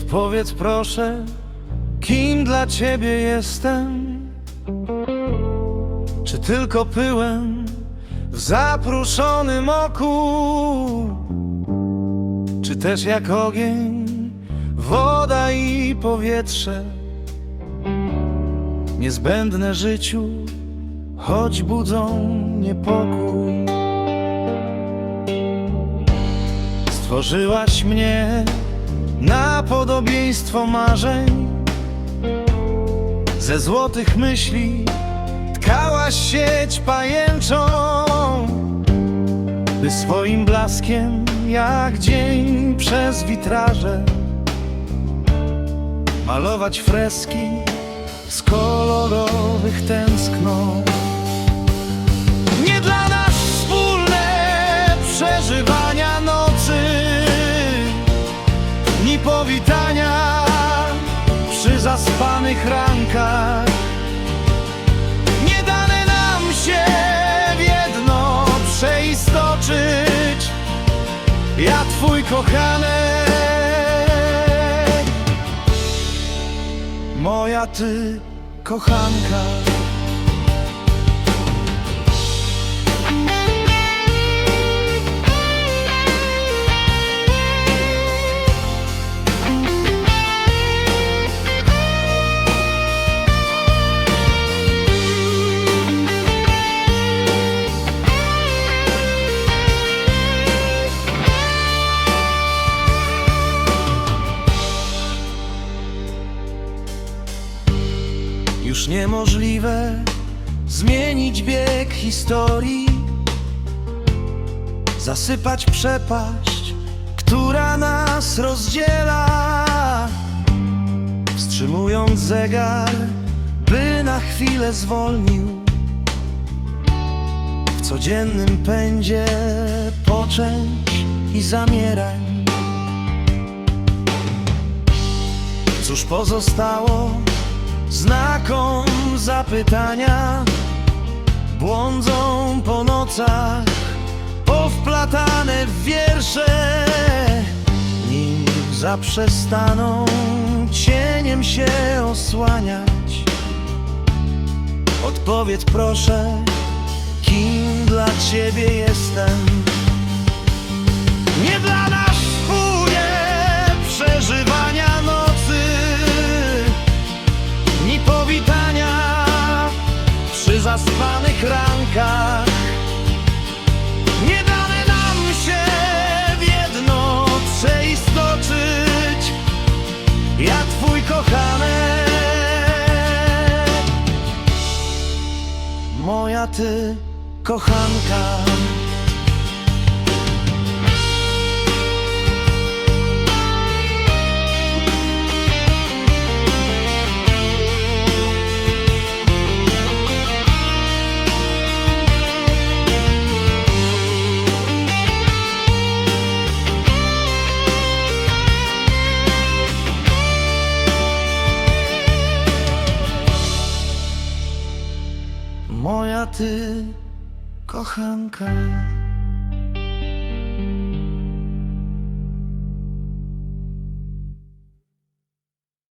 Odpowiedz proszę, kim dla ciebie jestem? Czy tylko pyłem w zapruszonym oku? Czy też jak ogień, woda i powietrze? Niezbędne życiu, choć budzą niepokój. Stworzyłaś mnie na podobieństwo marzeń. Ze złotych myśli tkałaś sieć pajęczą. By swoim blaskiem jak dzień przez witraże Malować freski z kolorowych tęsknot zaspanych rankach. Nie dane nam się w jedno przeistoczyć. Ja twój kochanek Moja ty kochanka Już niemożliwe zmienić bieg historii Zasypać przepaść, która nas rozdziela Wstrzymując zegar, by na chwilę zwolnił. W codziennym pędzie poczęć i zamierań. Cóż pozostało znakom zapytania Błądzą po nocach Powplatane w wiersze. Nim zaprzestaną cieniem się osłaniać. Odpowiedz proszę, kim dla ciebie jestem? Nie dla zaspanych rankach. Nie dane nam się w jedno przeistoczyć, ja twój kochanek, moja ty kochanka. Ty kochanka.